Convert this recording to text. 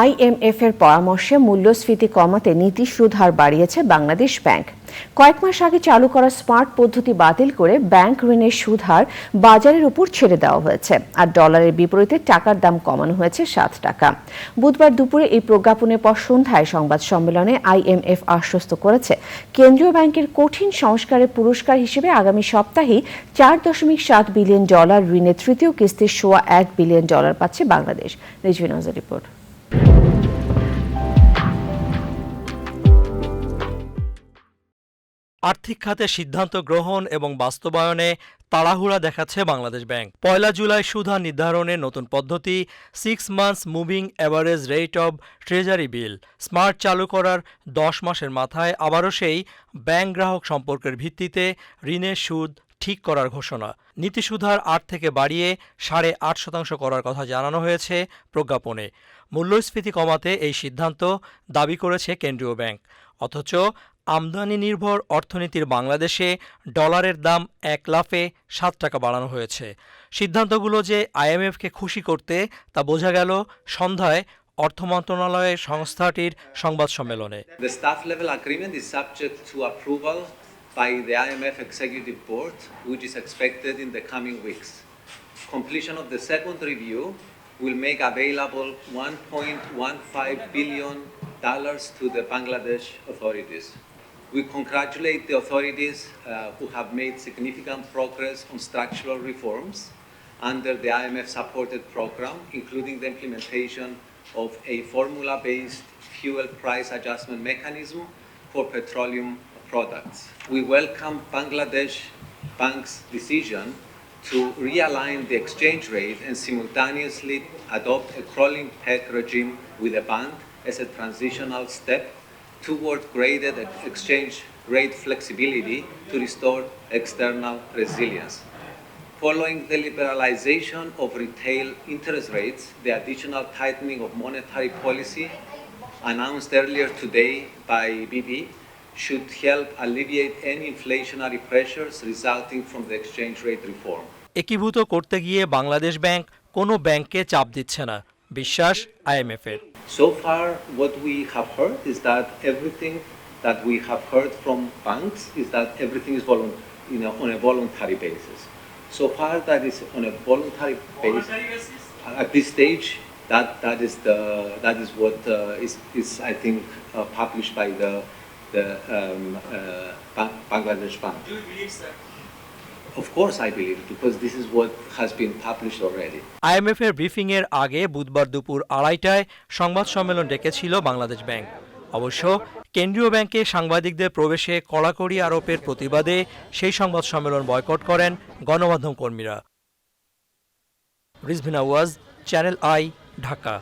IMF এর পরামর্শে মূল্যস্ফীতি কমাতে নীতি সুদ হার বাড়িয়েছে বাংলাদেশ ব্যাংক। কয়েক মাস আগে চালু করা স্মার্ট পদ্ধতি বাতিল করে ব্যাংক ঋণের সুদ হার বাজারের উপর ছেড়ে দেওয়া হয়েছে আর ডলারের বিপরীতে টাকার দাম কমানো হয়েছে সাত টাকা। বুধবার দুপুরে এই প্রজ্ঞাপনের পর সন্ধ্যায় সংবাদ সম্মেলনে আইএমএফ আশ্বস্ত করেছে, কেন্দ্রীয় ব্যাংকের কঠিন সংস্কারের পুরস্কার হিসেবে আগামী সপ্তাহেই চার দশমিক সাত বিলিয়ন ডলার ঋণের তৃতীয় কিস্তির সোয়া এক বিলিয়ন ডলার পাচ্ছে বাংলাদেশ। রিপোর্ট। আর্থিক খাতে সিদ্ধান্ত গ্রহণ এবং বাস্তবায়নে তাড়াহুড়া দেখাচ্ছে বাংলাদেশ ব্যাংক। পয়লা জুলাই সুধা নির্ধারণের নতুন পদ্ধতি six months moving average rate of treasury bill SMART চালু করার দশ মাসের মাথায় আবারও সেই ব্যাংক গ্রাহক সম্পর্কের ভিত্তিতে ঋণের সুদ ঠিক করার ঘোষণা। নীতিসুধার আট থেকে বাড়িয়ে সাড়ে আট শতাংশ করার কথা জানানো হয়েছে প্রজ্ঞাপনে। মূল্যস্ফীতি কমাতে এই সিদ্ধান্ত দাবি করেছে কেন্দ্রীয় ব্যাংক। অথচ আমদানি নির্ভর অর্থনীতির বাংলাদেশে ডলারের দাম এক লাফে সাত টাকা বাড়ানো হয়েছে সিদ্ধান্তগুলো যে আইএমএফকে খুশি করতে তা বোঝা গেল সন্ধ্যায় অর্থ মন্ত্রণালয়ের সংস্থাটির সংবাদ সম্মেলনে by the IMF Executive Board, which is expected in the coming weeks. Completion of the second review will make available 1.15 billion dollars to the Bangladesh authorities. We congratulate the authorities uh, who have made significant progress on structural reforms under the IMF supported program, including the implementation of a formula based fuel price adjustment mechanism for petroleum products. We welcome Bangladesh Bank's decision to realign the exchange rate and simultaneously adopt a crawling peg regime with a band as a transitional step toward greater exchange rate flexibility to restore external resilience. Following the liberalization of retail interest rates, the additional tightening of monetary policy announced earlier today by BB should help alleviate any inflationary pressures resulting from the exchange rate reform. একীভূত করতে গিয়ে Bangladesh bank কোনো ব্যাংককে চাপ দিচ্ছে না বিশ্বাস আইএমএফের So far, what we have heard is that everything that we have heard from banks is that everything is volun- you know, on a voluntary basis. So far, that is on a voluntary basis. At this stage, that, that is the that is what uh, is, is I think uh, published by the the um, uh, Ba- Bangladesh Bank. Do you believe, sir? Of course, I believe because this is what has been published already. আইএমএফের ব্রিফিংয়ের আগে বুধবার দুপুর আড়াইটায় সংবাদ সম্মেলন ডেকেছিল Bangladesh bank. অবশ্য কেন্দ্রীয় ব্যাংকে সাংবাদিকদের প্রবেশে কড়াকড়ি আরোপের প্রতিবাদে সেই সংবাদ সম্মেলন বয়কট করেন গণমাধ্যম কর্মীরা। রিজভিনা ওয়াজ চ্যানেল আই ঢাকা।